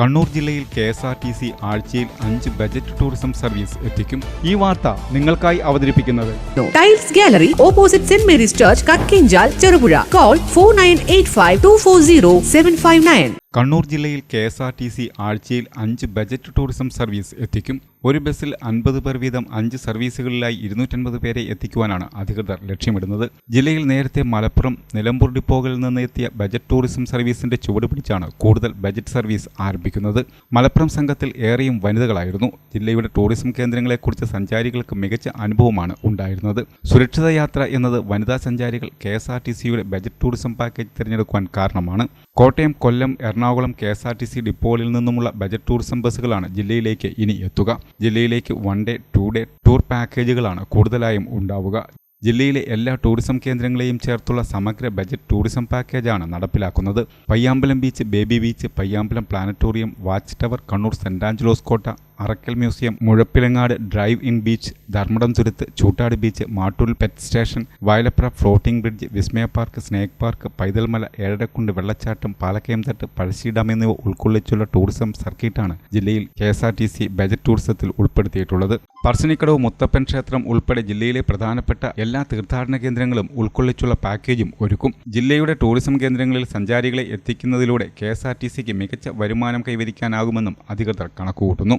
കണ്ണൂർ ജില്ലയിൽ K S R T C ആഴ്ചയിൽ അഞ്ച് ബജറ്റ് ടൂറിസം സർവീസ് എത്തിക്കും. ഈ വാർത്ത നിങ്ങൾക്കായി അവതരിപ്പിക്കുന്നത്. Tiles gallery opposite saint Mary's church Kakkinchal Cherupuzha call four nine eight five two four zero seven five nine Kannur ജില്ലയിൽ K S R T C ആഴ്ചയിൽ അഞ്ച് ബജറ്റ് ടൂറിസം സർവീസ് എത്തിക്കും. ഒരു ബസ്സിൽ അൻപത് പേർ വീതം അഞ്ച് സർവീസുകളിലായി ഇരുന്നൂറ്റൻപത് പേരെ എത്തിക്കുവാനാണ് അധികൃതർ ലക്ഷ്യമിടുന്നത്. ജില്ലയിൽ നേരത്തെ മലപ്പുറം നിലമ്പൂർ ഡിപ്പോകളിൽ നിന്ന് എത്തിയ ബജറ്റ് ടൂറിസം സർവീസിന്റെ ചുവട് പിടിച്ചാണ് കൂടുതൽ ബജറ്റ് സർവീസ് ആരംഭിക്കുന്നത്. മലപ്പുറം സംഘത്തിൽ ഏറെയും വനിതകളായിരുന്നു. ജില്ലയുടെ ടൂറിസം കേന്ദ്രങ്ങളെക്കുറിച്ച് സഞ്ചാരികൾക്ക് മികച്ച അനുഭവമാണ് ഉണ്ടായിരുന്നത്. സുരക്ഷിത യാത്ര എന്നത് വനിതാ സഞ്ചാരികൾ കെ എസ് ആർ ടി സിയുടെ ബജറ്റ് ടൂറിസം പാക്കേജ് തിരഞ്ഞെടുക്കുവാൻ കാരണമാണ്. Kottayam Kollam Ernakulam K S R T C ഡിപ്പോകളിൽ നിന്നുമുള്ള ബജറ്റ് ടൂറിസം ബസ്സുകളാണ് ജില്ലയിലേക്ക് ഇനി എത്തുക. ജില്ലയിലേക്ക് one day two day tour പാക്കേജുകളാണ് കൂടുതലായും ഉണ്ടാവുക. ജില്ലയിലെ എല്ലാ ടൂറിസം കേന്ദ്രങ്ങളെയും ചേർത്തുള്ള സമഗ്ര ബജറ്റ് ടൂറിസം പാക്കേജാണ് നടപ്പിലാക്കുന്നത്. Payyambalam beach baby beach Payyambalam planetarium watch tower Kannur saint Angelo's കോട്ട Arakkal museum Muzhappilangad drive in beach Dharmadam Thuruthu Choottad beach Mattool pet station Vayalapra floating bridge Vismaya park snake park Paithalmala Ezharakkundu വെള്ളച്ചാട്ടം പാലക്കയം തട്ട് Pazhassi dam എന്നിവ ഉൾക്കൊള്ളിച്ചുള്ള tourism സർക്കിട്ടാണ് ജില്ലയിൽ K S R T C budget ടൂറിസത്തിൽ ഉൾപ്പെടുത്തിയിട്ടുള്ളത്. പറശ്ശിനിക്കടവ് മുത്തപ്പൻ ക്ഷേത്രം ഉൾപ്പെടെ ജില്ലയിലെ പ്രധാനപ്പെട്ട എല്ലാ തീർത്ഥാടന കേന്ദ്രങ്ങളും ഉൾക്കൊള്ളിച്ചുള്ള പാക്കേജും ഒരുക്കും. ജില്ലയുടെ ടൂറിസം കേന്ദ്രങ്ങളിൽ സഞ്ചാരികളെ എത്തിക്കുന്നതിലൂടെ കെ എസ് ആർ ടി സിക്ക് മികച്ച വരുമാനം കൈവരിക്കാനാകുമെന്നും അധികൃതർ കണക്കുകൂട്ടുന്നു.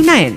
nine